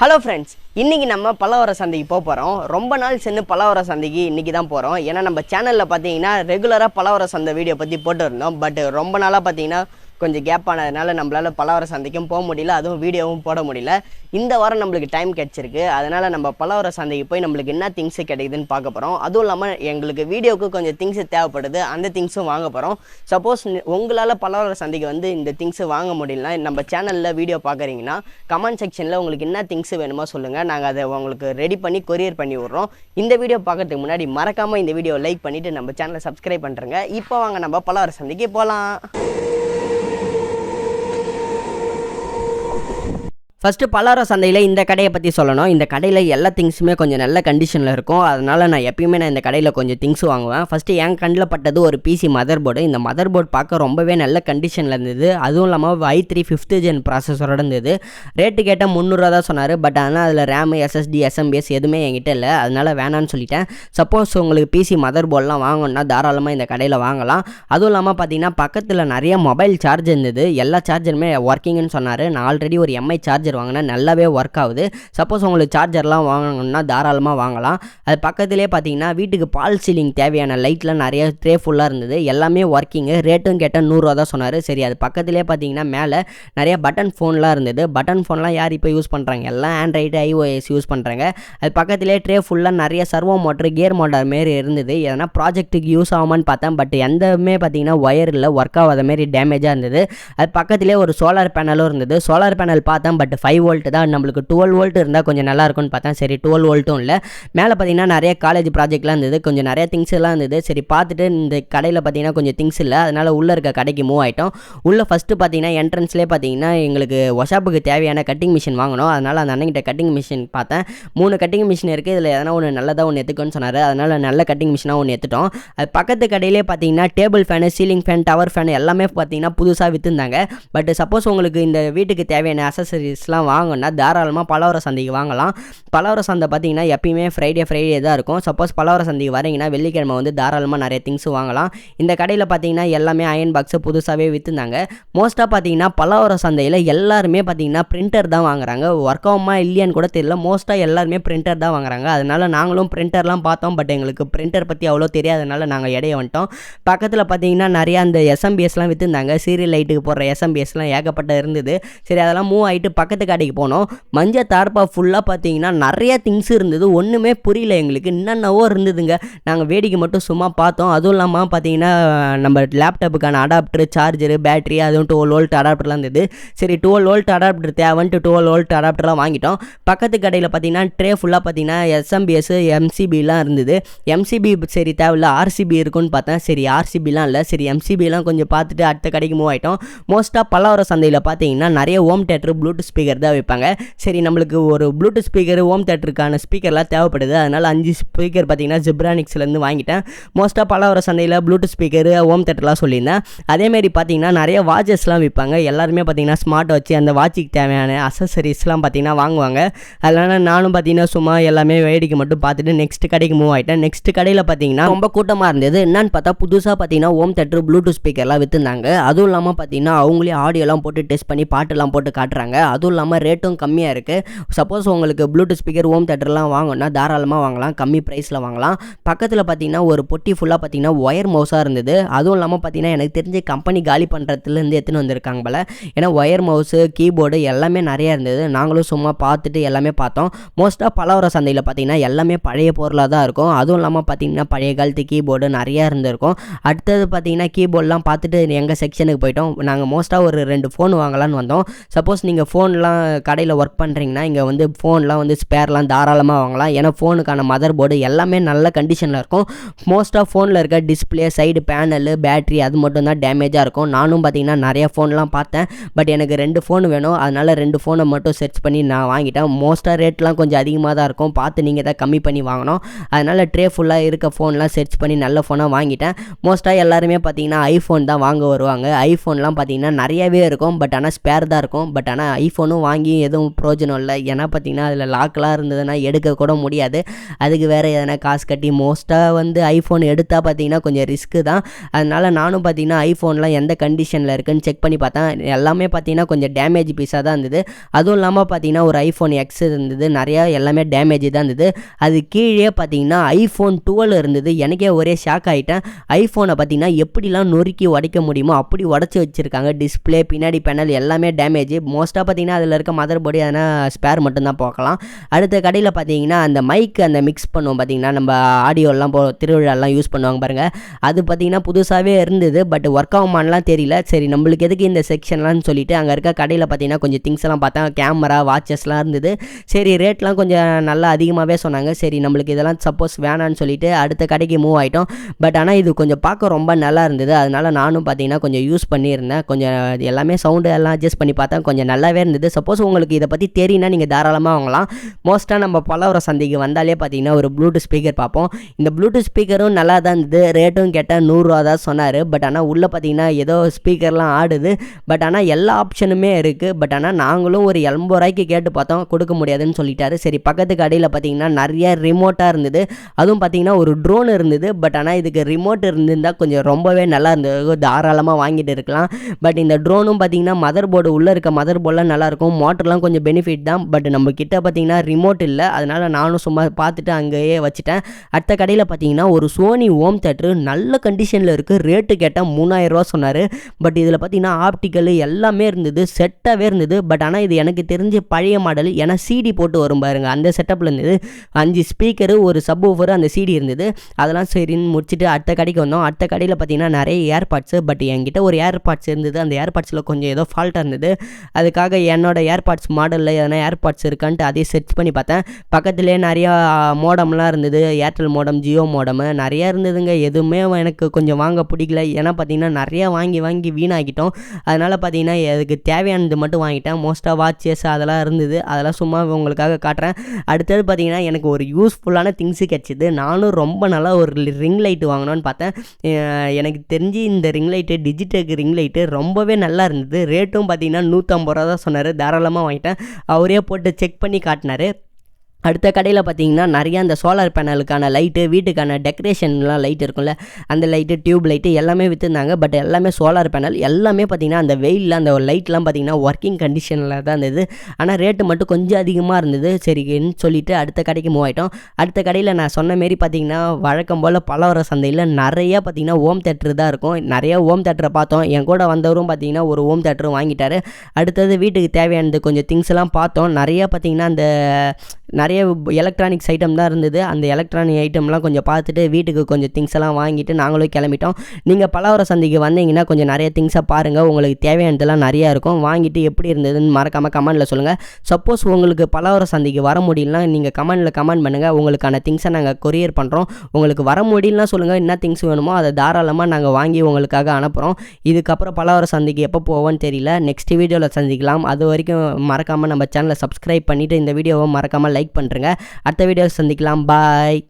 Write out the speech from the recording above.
Hello friends இன்றைக்கி நம்ம பலவர சந்தைக்கு போக போகிறோம் ரொம்ப நாள் சென்று பலவர சந்தைக்கு இன்றைக்கி தான் போகிறோம் ஏன்னா நம்ம சேனலில் பார்த்தீங்கன்னா ரெகுலராக பலவர சந்தை வீடியோ பற்றி போட்டுருந்தோம். பட் ரொம்ப நாளாக பார்த்தீங்கன்னா கொஞ்சம் கேப் ஆனதுனால நம்மளால் பலவர சந்தைக்கும் போக முடியல அதுவும் வீடியோவும் போட முடியல. இந்த வாரம் நம்மளுக்கு டைம் கிடச்சிருக்கு. அதனால் நம்ம பலவர சந்தைக்கு போய் நம்மளுக்கு என்ன திங்ஸ் கிடைக்குதுன்னு பார்க்க போகிறோம் அதுவும் இல்லாமல் எங்களுக்கு வீடியோவுக்கு கொஞ்சம் திங்ஸ் தேவைப்படுது. அந்த திங்ஸும் வாங்க போகிறோம் சப்போஸ் உங்களால் பலவர சந்தைக்கு வந்து இந்த திங்ஸ் வாங்க முடியலனா நம்ம சேனலில் வீடியோ பார்க்குறீங்கன்னா கமெண்ட் செக்ஷனில் உங்களுக்கு என்ன திங்ஸ் வேணுமோ சொல்லுங்கள் நாங்கள் அதை உங்களுக்கு ரெடி பண்ணி கொரியர் பண்ணி விட்றோம். இந்த வீடியோ பார்க்கறதுக்கு முன்னாடி மறக்காமல் இந்த வீடியோ லைக் பண்ணிவிட்டு நம்ம சேனலை சப்ஸ்கிரைப் பண்ணுறேங்க இப்போ வாங்க நம்ம பலவர சந்தைக்கு போகலாம் ஃபஸ்ட்டு பலவர சந்தையில் இந்த கடையை பற்றி சொல்லணும். இந்த கடையில் எல்லா திங்ஸுமே கொஞ்சம் நல்ல கண்டிஷனில் இருக்கும். அதனால் நான் எப்பயுமே நான் இந்த கடையில் கொஞ்சம் திங்ஸ் வாங்குவேன். ஃபஸ்ட்டு என் கண்ணில் பட்டது ஒரு பிசி மதர் போர்டு இந்த மதர் போர்டு பார்க்க ரொம்பவே நல்ல கண்டிஷனில் இருந்தது. அதுவும் இல்லாமல் ஐ த்ரீ ஃபிஃப்த்து ஜென் ப்ராசஸரோட இருந்தது. ரேட்டு கேட்டால் முந்நூறுரூவா தான் சொன்னார். பட் ஆனால் அதில் ரேமு எஸ்எஸ்டி எஸ்எம்பிஎஸ் எதுவுமே என்கிட்ட இல்லை. அதனால் வேணான்னு சொல்லிட்டேன். சப்போஸ் உங்களுக்கு பிசி மதர் போர்டெலாம் வாங்கணும்னா தாராளமாக இந்த கடையில் வாங்கலாம். அதுவும் இல்லாமல் பார்த்தீங்கன்னா பக்கத்தில் நிறைய மொபைல் சார்ஜ் இருந்தது. எல்லா சார்ஜருமே ஒர்க்கிங்னு சொன்னார். நான் ஆல்ரெடி ஒரு எம்ஐ சார்ஜர் வாங்கினா நல்லாவே ஒர்க் ஆகுது. சப்போஸ் உங்களுக்கு சார்ஜர்லாம் வாங்கணும்னா தாராளமாக வாங்கலாம். அது பக்கத்துலேயே பார்த்தீங்கன்னா வீட்டுக்கு பால் சீலிங் தேவையான லைட்லாம் நிறைய ட்ரே ஃபுல்லாக இருந்தது. எல்லாமே ஒர்க்கிங்கு ரேட்டும் கேட்டால் நூறுரூவா தான் சொன்னார். சரி அது பக்கத்துலேயே பார்த்தீங்கன்னா மேலே நிறைய பட்டன் ஃபோன்லாம் இருந்தது. பட்டன் ஃபோன்லாம் யார் இப்போ யூஸ் பண்ணுறாங்க எல்லாம் ஆண்ட்ராய்டு ஐஓஎஸ் யூஸ் பண்ணுறாங்க அது பக்கத்துலேயே ட்ரே ஃபுல்லாக நிறைய சர்வோ மோட்டர் கியர் மோட்டார் மாரி இருந்தது. எதனா ப்ராஜெக்ட்டுக்கு யூஸ் ஆகுமான்னு பார்த்தேன். பட் எந்தமே பார்த்தீங்கன்னா ஒயர் இல்லை ஒர்க் ஆகாத மாரி டேமேஜாக இருந்தது. அது பக்கத்துலேயே ஒரு சோலார் பேனலும் இருந்தது. சோலார் பேனல் பார்த்தேன் பட் ஃபைவ் வோல்ட் தான். நம்மளுக்கு டுவெல் வோல்ட் இருந்தால் கொஞ்சம் நல்லா இருக்கும்னு பார்த்தேன். சரி டுவெல் வோல்ட்டும் இல்லை. மேலே பார்த்தீங்கன்னா நிறைய காலேஜ் ப்ராஜெக்ட்லாம் இருந்தது. கொஞ்சம் நிறைய திங்ஸ் எல்லாம் இருந்தது. சரி பார்த்துட்டு இந்த கடையில் பார்த்தீங்கன்னா கொஞ்சம் திங்ஸ் இல்லை. அதனால் உள்ளே இருக்க கடைக்கு மூவ் ஆகிட்டோம் உள்ளே ஃபஸ்ட்டு பார்த்தீங்கன்னா என்ட்ரன்ஸ்லேயே பார்த்தீங்கன்னா எங்களுக்கு ஒஷாப்புக்கு தேவையான கட்டிங் மிஷின் வாங்கணும் அதனால் அந்த அண்ணங்கிட்ட கட்டிங் மிஷின் பார்த்தேன். மூணு கட்டிங் மிஷின் இருக்குது இதில் எதனா ஒன்று நல்லதாக ஒன்று எடுத்துக்கோன்னு சொன்னார். அதனால் நல்ல கட்டிங் மிஷினாக ஒன்று எடுத்துட்டோம். அது பக்கத்து கடையிலே பார்த்தீங்கன்னா table fan ceiling fan tower fan எல்லாமே பார்த்தீங்கன்னா புதுசாக விற்றுந்தாங்க பட் சப்போஸ் உங்களுக்கு இந்த வீட்டுக்கு தேவையான அசசரிஸ்லாம் வாங்கணும்னா தாராளமாக பலவர சந்தைக்கு வாங்கலாம். பலவர சந்தை பார்த்தீங்கன்னா எப்பயுமே ஃப்ரைடே ஃப்ரைடே தான் இருக்கும். சப்போஸ் பலவர சந்தைக்கு வரீங்கன்னா வெள்ளிக்கிழமை வந்து தாராளமாக நிறைய திங்ஸ் வாங்கலாம். இந்த கடையில் பார்த்தீங்கன்னா எல்லாமே அயன் பாக்ஸு புதுசாகவே விற்றுந்தாங்க மோஸ்ட்டாக பார்த்தீங்கன்னா பலவர சந்தையில் எல்லாருமே பார்த்தீங்கன்னா பிரிண்டர் தான் வாங்குறாங்க. ஒர்க் ஆகுமா இல்லையான்னு கூட தெரியல. மோஸ்ட்டாக எல்லாருமே பிரிண்டர் தான் வாங்குறாங்க. அதனால் நாங்களும் பிரிண்டர்லாம் பார்த்தோம். பட் எங்களுக்கு பிரிண்டர் பற்றி அவ்வளோ தெரியாதனால நாங்கள் இடைய வந்துட்டோம். பக்கத்தில் பார்த்தீங்கன்னா நிறையா அந்த எஸ்எம்பிஎஸ்லாம் விற்றுந்தாங்க சீரியல் லைட்டுக்கு போடுற எஸ்எம்பிஎஸ்லாம் ஏகப்பட்ட இருந்தது. சரி அதெல்லாம் மூவ் ஆகிட்டு பக்கத்து கடைக்கு போனோம். மஞ்சள் தார்ப்பா ஃபுல்லாக பார்த்தீங்கன்னா நிறைய திங்ஸ் இருந்தது. ஒன்றுமே புரியல எங்களுக்கு. என்னென்னவோ இருந்ததுங்க. நாங்கள் வேடிக்கை மட்டும் சும்மா பார்த்தோம். அதுவும் இல்லாமல் பார்த்தீங்கன்னா நம்ம லேப்டாப்புக்கான அடாப்டர் சார்ஜரு பேட்டரி அதுவும் டுவெல் வோல்ட் அடாப்டர்லாம் இருந்தது. சரி டுவெல் வோல்ட் அடாப்டர் தேவைன்ட்டு டுவெல் வோல்ட் அடாப்டர்லாம் வாங்கிட்டோம். பக்கத்து கடையில் பார்த்தீங்கன்னா ட்ரே ஃபுல்லாக பார்த்தீங்கன்னா எஸ்எம்பிஎஸ் எம்சிபிலாம் இருந்தது. எம்சிபி சரி தேவையில்ல. ஆர்சிபி இருக்குன்னு பார்த்தேன். சரி ஆர்சிபிலாம் இல்லை. சரி எம்சிபிலாம் கொஞ்சம் பார்த்துட்டு அடுத்த கடைக்கு மூவ் ஆகிட்டோம் மோஸ்ட்டாக பல்லவர சந்தையில் பார்த்தீங்கன்னா நிறைய ஹோம் தேட்டர் ப்ளூடூத் ஸ்பீக்கர் தான் வைப்பாங்க. சரி நம்மளுக்கு ஒரு ப்ளூடூத் ஸ்பீக்கர் ஹோம் தேட்டருக்கான ஸ்பீக்கர்லாம் தேவைப்படுது. அதனால் அஞ்சு ஸ்பீக்கர் பார்த்தீங்கன்னா ஜிப்ரானிக்ஸ்லேருந்து வாங்கிட்டேன். மோஸ்ட்டாக பலவர சந்தையில் ப்ளூடூத் ஸ்பீக்கர் ஹோம் தேட்டர்லாம் சொல்லியிருந்தேன். அதேமாரி பார்த்தீங்கன்னா நிறைய வாட்சஸ்லாம் விற்பாங்க. எல்லாருமே பார்த்தீங்கன்னா ஸ்மார்ட் வாட்ச் அந்த வாட்சுக்கு தேவையான அசசரிஸ்லாம் பார்த்தீங்கன்னா வாங்குவாங்க. அதனால் நானும் பார்த்தீங்கன்னா சும்மா எல்லாமே வேடிக்கை மட்டும் பார்த்துட்டு நெக்ஸ்ட் கடைக்கு மூவ் ஆகிட்டேன் நெக்ஸ்ட் கடையில் பார்த்தீங்கன்னா ரொம்ப கூட்டமாக இருந்தது. என்னன்னு பார்த்தா புதுசாக பார்த்தீங்கன்னா ஹோம் தேட்டர் ப்ளூடூத் ஸ்பீக்கர்லாம் விற்றுந்தாங்க அதுவும் இல்லாமல் பார்த்தீங்கன்னா அவங்களே ஆடியோலாம் போட்டு டெஸ்ட் பண்ணி பாட்டெல்லாம் போட்டு காட்டுறாங்க. அதுவும் இல்லாமல் ரேட்டும் கம்மியாக இருக்குது சப்போஸ் உங்களுக்கு ப்ளூடூத் ஸ்பீக்கர் ஹோம் தேட்டர்லாம் வாங்கணும்னா தாராளமாக வாங்கலாம் கம்மி ப்ரைஸில் வாங்கலாம். பக்கத்தில் பார்த்தீங்கன்னா ஒரு பொட்டி ஃபுல்லாக பார்த்தீங்கன்னா ஒயர் மவுஸாக இருந்தது. அதுவும் இல்லாமல் பார்த்தீங்கன்னா எனக்கு தெரிஞ்ச கம்பெனி காலி பண்ணுறதுலேருந்து எடுத்துன்னு வந்திருக்காங்க போல. ஏன்னா ஒயர் மவுஸு கீபோர்டு எல்லாமே நிறையா இருந்தது. நாங்களும் சும்மா பார்த்துட்டு எல்லாமே பார்த்தோம். மோஸ்ட்டாக பலவர சந்தையில் பார்த்தீங்கன்னா எல்லாமே பழைய பொருளாக தான் இருக்கும். அதுவும் இல்லாமல் பார்த்தீங்கன்னா பழைய காலத்து கீபோர்டு நிறையா இருந்திருக்கும். அடுத்தது பார்த்தீங்கன்னா கீபோர்டெலாம் பார்த்துட்டு எங்கள் செக்ஷனுக்கு போயிட்டோம். நாங்கள் மோஸ்ட்டாக ஒரு ரெண்டு ஃபோன் வாங்கலான்னு வந்தோம். சப்போஸ் நீங்கள் ஃபோன்லாம் கடையில் ஒர்க் பண்ணுறீங்கன்னா இங்கே வந்து ஃபோன்லாம் வந்து ஸ்பேர்லாம் தாராளமாக வாங்கலாம். ஏன்னா ஃபோனுக்கான மதர் போர்டு எல்லாமே நல்ல கண்டிஷனில் இருக்கும். மோஸ்ட்டாக ஃபோனில் இருக்க டிஸ்பிளே சைடு பேனலு பேட்ரி அது மட்டும் தான் டேமேஜாக இருக்கும். நானும் பார்த்தீங்கன்னா நிறைய ஃபோன்லாம் பார்த்தேன். பட் எனக்கு ரெண்டு ஃபோன் வேணும். அதனால் ரெண்டு ஃபோனை மட்டும் சர்ச் பண்ணி நான் வாங்கிட்டேன். மோஸ்ட்டாக ரேட்லாம் கொஞ்சம் அதிகமாக தான் இருக்கும். பார்த்து நீங்கள் தான் கம்மி பண்ணி வாங்கணும். அதனால் ட்ரே ஃபுல்லாக இருக்க ஃபோன்லாம் சர்ச் பண்ணி நல்ல ஃபோனாக வாங்கிட்டேன். மோஸ்ட்டாக எல்லாருமே பார்த்தீங்கன்னா ஐஃபோன் தான் வாங்க வருவாங்க. ஐஃபோன்லாம் பார்த்தீங்கன்னா நிறையவே இருக்கும். பட் ஆனால் ஸ்பேர் தான் இருக்கும். பட் ஆனால் ஐஃபோன் ஃபோனும் வாங்கி எதுவும் பிரயோஜனம் இல்லை. ஏன்னா பார்த்தீங்கன்னா அதில் லாக்கெலாம் இருந்ததுன்னா எடுக்க கூட முடியாது. அதுக்கு வேறு எதனா காசு கட்டி மோஸ்ட்டாக வந்து ஐஃபோன் எடுத்தால் பார்த்தீங்கன்னா கொஞ்சம் ரிஸ்க்கு தான். அதனால் நானும் பார்த்தீங்கன்னா ஐஃபோன்லாம் எந்த கண்டிஷனில் இருக்குதுன்னு செக் பண்ணி பார்த்தேன். எல்லாமே பார்த்தீங்கன்னா கொஞ்சம் டேமேஜ் பீஸாக தான் இருந்தது. அதுவும் இல்லாமல் பார்த்தீங்கன்னா ஒரு ஐஃபோன் எக்ஸ் இருந்தது. நிறையா எல்லாமே டேமேஜ் தான் இருந்தது. அது கீழே பார்த்தீங்கன்னா ஐஃபோன் டுவெல் இருந்தது. எனக்கே ஒரே ஷாக் ஆகிட்டேன் ஐஃபோனை பார்த்தீங்கன்னா எப்படிலாம் நொறுக்கி உடைக்க முடியுமோ அப்படி உடச்சி வச்சுருக்காங்க. டிஸ்பிளே பின்னாடி பேனல் எல்லாமே டேமேஜ் மோஸ்ட்டாக பார்த்தீங்கன்னா அதில் இருக்க மதர் போர்டு எதனா ஸ்பேர் மட்டும்தான் பார்க்கலாம். அடுத்த கடையில் பார்த்தீங்கன்னா அந்த மைக் அந்த மிக்ஸ் பண்ணுவோம் பார்த்தீங்கன்னா நம்ம ஆடியோலாம் போ திருவிழாலாம் யூஸ் பண்ணுவாங்க பாருங்கள் அது பார்த்தீங்கன்னா புதுசாகவே இருந்தது பட் ஒர்க் ஆகுமான்லாம் தெரியல. சரி நம்மளுக்கு எதுக்கு இந்த செக்ஷன்லாம்னு சொல்லிட்டு அங்கே இருக்க கடையில் பார்த்தீங்கன்னா கொஞ்சம் திங்ஸ் எல்லாம் பார்த்தா கேமரா வாட்சஸ்லாம் இருந்தது. சரி ரேட்லாம் கொஞ்சம் நல்லா அதிகமாகவே சொன்னாங்க. சரி நம்மளுக்கு இதெல்லாம் சப்போஸ் வேணான்னு சொல்லிட்டு அடுத்த கடைக்கு மூவ் ஆகிட்டோம் பட் ஆனால் இது கொஞ்சம் பார்க்க ரொம்ப நல்லா இருந்தது. அதனால் நானும் பார்த்தீங்கன்னா கொஞ்சம் யூஸ் பண்ணியிருந்தேன். கொஞ்சம் எல்லாமே சவுண்டு எல்லாம் அட்ஜஸ்ட் பண்ணி பார்த்தா கொஞ்சம் நல்லாவே இருந்தது. சப்போஸ் உங்களுக்கு இதை பற்றி தெரியும்னா நீங்கள் தாராளமாக வாங்கலாம். மோஸ்ட்டாக நம்ம பலவர சந்தைக்கு வந்தாலே பார்த்தீங்கன்னா ஒரு ப்ளூடூத் ஸ்பீக்கர் பார்ப்போம். இந்த ப்ளூடூத் ஸ்பீக்கரும் நல்லா தான் இருந்தது. ரேட்டும் கேட்டால் நூறுரூவா தான் சொன்னார். பட் ஆனால் உள்ளே பார்த்தீங்கன்னா ஏதோ ஸ்பீக்கர்லாம் ஆடுது. பட் ஆனால் எல்லா ஆப்ஷனுமே இருக்குது பட் ஆனால் நாங்களும் ஒரு எண்பது ரூபாய்க்கு கேட்டு பார்த்தோம். கொடுக்க முடியாதுன்னு சொல்லிட்டாரு. சரி பக்கத்து கடையில் பார்த்தீங்கன்னா நிறைய ரிமோட்டாக இருந்தது. அதுவும் பார்த்தீங்கன்னா ஒரு ட்ரோன் இருந்தது. பட் ஆனால் இதுக்கு ரிமோட் இருந்திருந்தால் கொஞ்சம் ரொம்பவே நல்லா இருந்தது. தாராளமாக வாங்கிட்டு இருக்கலாம். பட் இந்த ட்ரோனும் பார்த்தீங்கன்னா மதர் போர்டு உள்ளே இருக்க மதர் போர்டெலாம் நல்லாயிருக்கும் மோட்டர்லாம் கொஞ்சம் பெனிஃபிட் தான். பட் நம்ம கிட்ட பார்த்தீங்கன்னா ரிமோட் இல்லை. அதனால் நானும் சும்மா பார்த்துட்டு அங்கேயே வச்சுட்டேன். அடுத்த கடையில் பார்த்தீங்கன்னா ஒரு சோனி ஹோம் தேட்டரு நல்ல கண்டிஷனில் இருக்குது ரேட்டு கேட்டால் மூணாயிரரூவா சொன்னார். பட் இதில் பார்த்தீங்கன்னா ஆப்டிக்கல் எல்லாமே இருந்தது. செட்டாகவே இருந்தது. பட் ஆனால் இது எனக்கு தெரிஞ்ச பழைய மாடல் ஏன்னா சிடி போட்டு வரும் பாருங்க. அந்த செட்டப்பில் இருந்தது. அஞ்சு ஸ்பீக்கரு ஒரு சப் ஓஃபரு அந்த சிடி இருந்தது. அதெல்லாம் சரின்னு முடிச்சுட்டு அடுத்த கடைக்கு வந்தோம். அடுத்த கடையில் பார்த்தீங்கன்னா நிறைய ஏர்பாட்ஸு பட் என்கிட்ட ஒரு ஏர்பாட்ஸ் இருந்தது. அந்த ஏர்பாட்ஸில் கொஞ்சம் ஏதோ ஃபால்ட்டாக இருந்தது. அதுக்காக என்னோட ஏர்பாட்ஸ் மாடலில் எதனா ஏர்பாட்ஸ் இருக்கான்ட்டு அதே சர்ச் பண்ணி பார்த்தேன். பக்கத்துலேயே நிறையா மோடம்லாம் இருந்தது. ஏர்டெல் மோடம் ஜியோ மோடமு நிறையா இருந்ததுங்க. எதுவுமே எனக்கு கொஞ்சம் வாங்க பிடிக்கல. ஏன்னா பார்த்தீங்கன்னா நிறையா வாங்கி வாங்கி வீணாக்கிட்டோம். அதனால் பார்த்தீங்கன்னா அதுக்கு தேவையானது மட்டும் வாங்கிட்டேன். மோஸ்ட்டாக வாட்சஸ் அதெல்லாம் இருந்தது. அதெல்லாம் சும்மா உங்களுக்காக காட்டுறேன். அடுத்தது பார்த்தீங்கன்னா எனக்கு ஒரு யூஸ்ஃபுல்லான திங்ஸு கிடச்சிது. நானும் ரொம்ப நல்லா ஒரு ரிங் லைட் வாங்கணும்னு பார்த்தேன். எனக்கு தெரிஞ்சு இந்த ring light digital ring light ரொம்பவே நல்லா இருந்தது. ரேட்டும் பார்த்தீங்கன்னா நூற்றம்பது ரூபா தான் சொன்னார். தாராளமாக வாங்கிட்டேன். அவரே போட்டு செக் பண்ணி காட்டினாரு. அடுத்த கடையில் பார்த்தீங்கன்னா நிறையா அந்த சோலார் பேனலுக்கான லைட்டு வீட்டுக்கான டெக்கரேஷன்லாம் லைட் இருக்கும்ல அந்த லைட்டு டியூப் லைட்டு எல்லாமே விற்றுருந்தாங்க பட் எல்லாமே சோலார் பேனல் எல்லாமே பார்த்தீங்கன்னா அந்த வெயிலில் அந்த லைட்லாம் பார்த்தீங்கன்னா ஒர்க்கிங் கண்டிஷனில் தான் இருந்தது. ஆனால் ரேட்டு மட்டும் கொஞ்சம் அதிகமாக இருந்தது. சரின்னு சொல்லிவிட்டு அடுத்த கடைக்கு மூவ் ஆகிட்டோம் அடுத்த கடையில் நான் சொன்ன மாரி பார்த்தீங்கன்னா வழக்கம் போல் பலவர சந்தையில் நிறையா பார்த்தீங்கன்னா ஹோம் தேட்டர் தான் இருக்கும். நிறையா ஹோம் தேட்டரை பார்த்தோம். என் கூட வந்தவரும் பார்த்தீங்கன்னா ஒரு ஹோம் தேட்டரும் வாங்கிட்டார். அடுத்தது வீட்டுக்கு தேவையானது கொஞ்சம் திங்ஸ்லாம் பார்த்தோம். நிறையா பார்த்தீங்கன்னா அந்த நிறைய எலக்ட்ரானிக்ஸ் ஐட்டம் தான் இருந்தது. அந்த எலக்ட்ரானிக் ஐட்டம்லாம் கொஞ்சம் பார்த்துட்டு வீட்டுக்கு கொஞ்சம் திங்ஸ் எல்லாம் வாங்கிட்டு நாங்களும் கிளம்பிட்டோம். நீங்கள் பலவர சந்தைக்கு வந்தீங்கன்னா கொஞ்சம் நிறைய திங்ஸை பாருங்கள் உங்களுக்கு தேவையானதெல்லாம் நிறையா இருக்கும். வாங்கிட்டு எப்படி இருந்ததுன்னு மறக்காமல் கமெண்ட்டில் சொல்லுங்கள் சப்போஸ் உங்களுக்கு பலவர சந்தைக்கு வர முடியலனா நீங்கள் கமெண்ட்டில் கமெண்ட் பண்ணுங்கள் உங்களுக்கான திங்ஸை நாங்கள் கொரியர் பண்ணுறோம் உங்களுக்கு வர முடியலனா சொல்லுங்கள் என்ன திங்ஸ் வேணுமோ அதை தாராளமாக நாங்கள் வாங்கி உங்களுக்காக அனுப்புகிறோம் இதுக்கப்புறம் பலவர சந்தைக்கு எப்போ போவோன்னு தெரியல. நெக்ஸ்ட் வீடியோவில் சந்திக்கலாம். அது வரைக்கும் மறக்காமல் நம்ம சேனலை சப்ஸ்கிரைப் பண்ணிவிட்டு இந்த வீடியோவை மறக்காமல் லைக் பண்ணி பண்ணுறேங்க. அடுத்த வீடியோ சந்திக்கலாம். பாய்.